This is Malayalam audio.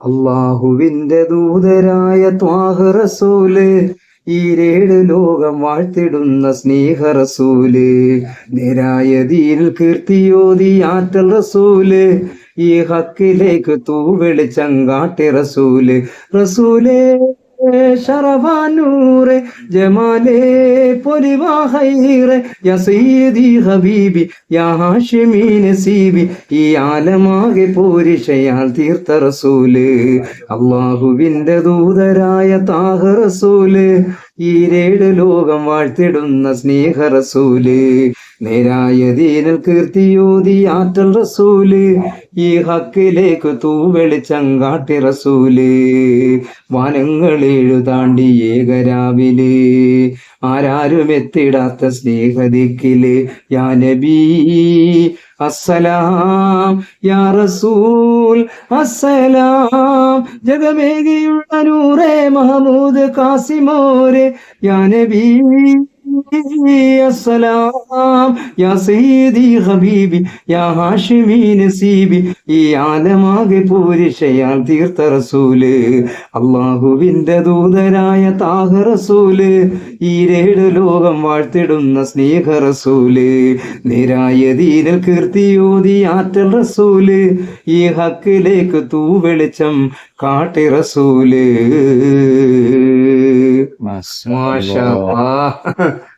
അള്ളാഹുവിന്റെ ദൂതരായ ത്വാഹ റസൂൽ ഈരേഴ് ലോകം വാഴ്ത്തിടുന്ന സ്നേഹ റസൂൽ നേരായ ദീൽ കീർത്തിയോതി ആറ്റൽ റസൂൽ ഈ ഹക്കിലേക്ക് തൂവെളിച്ചങ്കാട്ടി റസൂൽ. റസൂലേ ശറവാനൂറെ ജമാലേ പൊലിവാഹൈറെ യാ സയ്യിദി ഹബീബി യാ നസീബി ഈ ആലമാകെ പോരിഷയാൽ തീർത്ത റസൂൽ അള്ളാഹുവിന്റെ ദൂതരായ താഹ റസൂൽ. ഈരേഴ് ലോകം വാഴ്ത്തിടുന്ന സ്നേഹ റസൂൽ നേരായ ദീനൽ കീർത്തിയോതി ആറ്റൽ റസൂൽ. ഈ ഹക്കിലേക്ക് തൂവെളിച്ചങ്കാട്ടി റസൂൽ. വനങ്ങളേഴു താണ്ടി ഏകരാവിൽ. ആരാരും എത്തിടാത്ത സ്നേഹദിക്കിൽ. യാ നബീ അസ്സലാം യാ റസൂൽ അസ്സലാം. ജഗമേകിയുള്ള നൂറേ മഹമൂദ് കാസിമോരെ യാ സയ്യിദി ഹബീബി യാ ഹാഷിമി നസീബി ഈ ആലമാകെ പൂരിഷയാൽ തീർത്ത റസൂൽ. അള്ളാഹുവിന്റെ ദൂതരായ താഹ റസൂൽ രേട് ലോകം വാഴ്ത്തിടുന്ന സ്നേഹ റസൂൽ നിരായ ദീനൽ കീർത്തിയോതി ആറ്റൽ റസൂൽ ഈ ഹക്കിലേക്ക് തൂവെളിച്ചം കാട്ടി റസൂൽ. Nossa,